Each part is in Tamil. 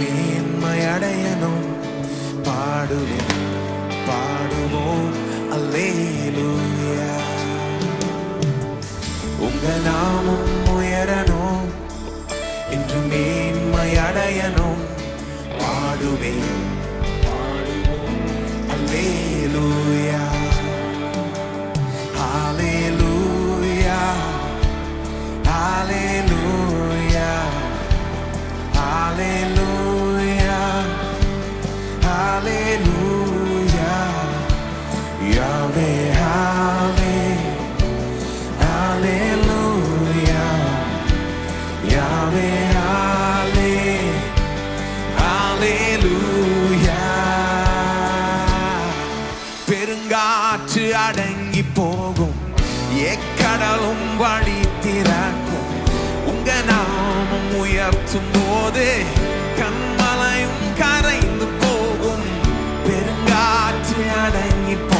மேன்மையடையணும். பாடுவோம் பாடுவோம். அல்லேலூயா. உங்க நாமம் உயரணும். இன்று மேன்மையடையணும். பாடுவேன் பாடுவோம். அல்லேலூயா. Hallelujah. Hallelujah. எக்கடலும் வழி திறக்கும் உங்க நாமம் உயர்த்தும் போது கண்மலையும் கரைந்து போகும். பெருங்காற்று அடங்கி போ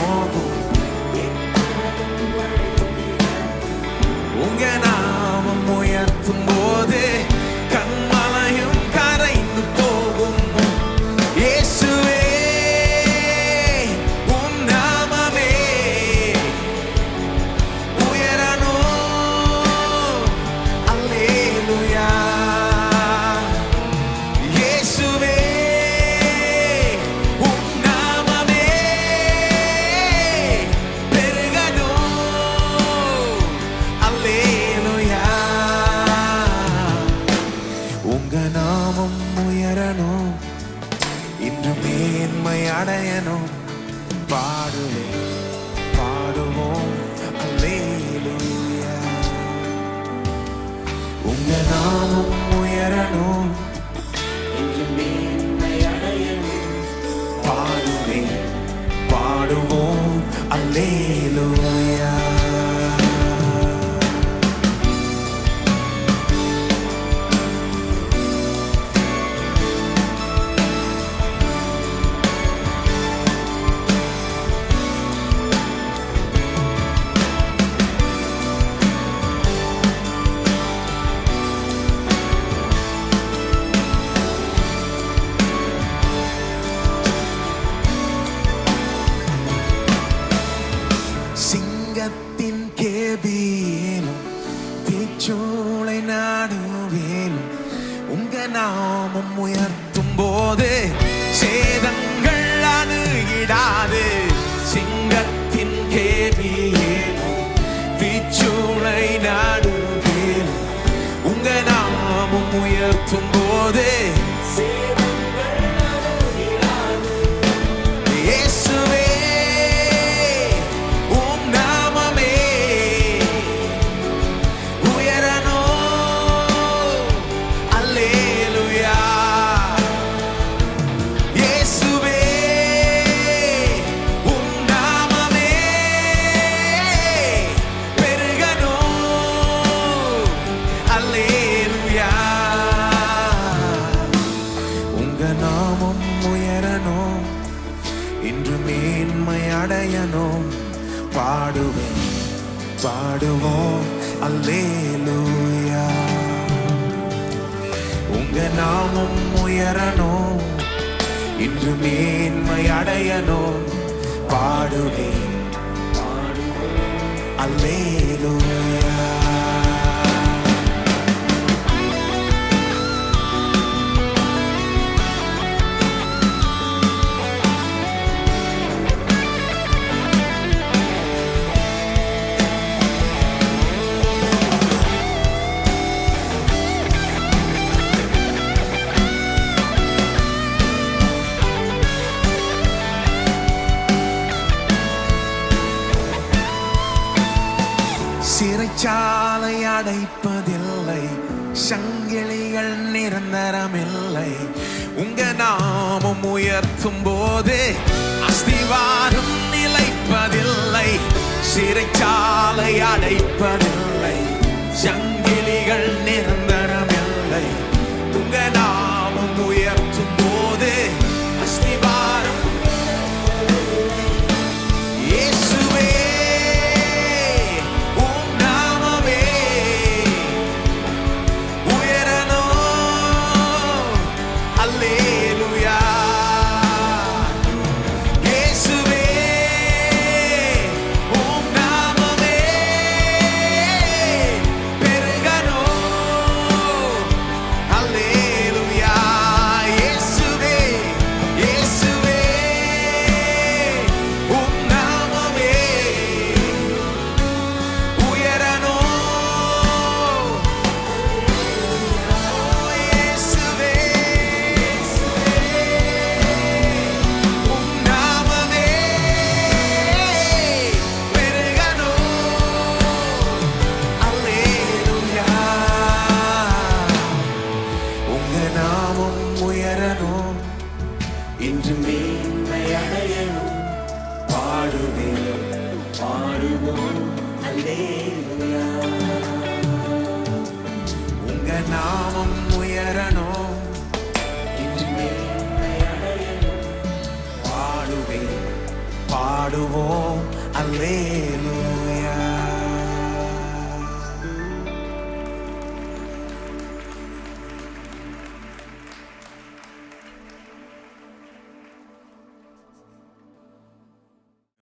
மேன்மை அடையணும். பாடுவோம் பாடுவோம் உங்க நாமம் உயரணும். பாடுவேன் பாடுவோம் அல்லேலூயா நாடுவேலும் உங்க நாமம் உயர்த்தும் போது சேதங்கள் அணுகிடாது. சிங்கத்தின் கேபியிலும் விச்சுளை நான் பாடுவேன் பாடுவோம். அல்லேலூயா. உங்க நாமம் உயரணும் இன்று மேன்மை அடையணும். பாடுவேன் அல்லேலூயா சாலை அடைப்பதில்லை. சங்கிலிகள் நிரந்தரமில்லை. உங்க நாமம் உயர்த்தும் போது அஸ்திவாரம் நிலைப்பதில்லை. சிறைச்சாலை அடைப்பதில்லை. சங்கிலிகள் நிரந்தர உங்க நாமம் உயரணும். பாடுவேன் பாடுவோம் அல்லேலூ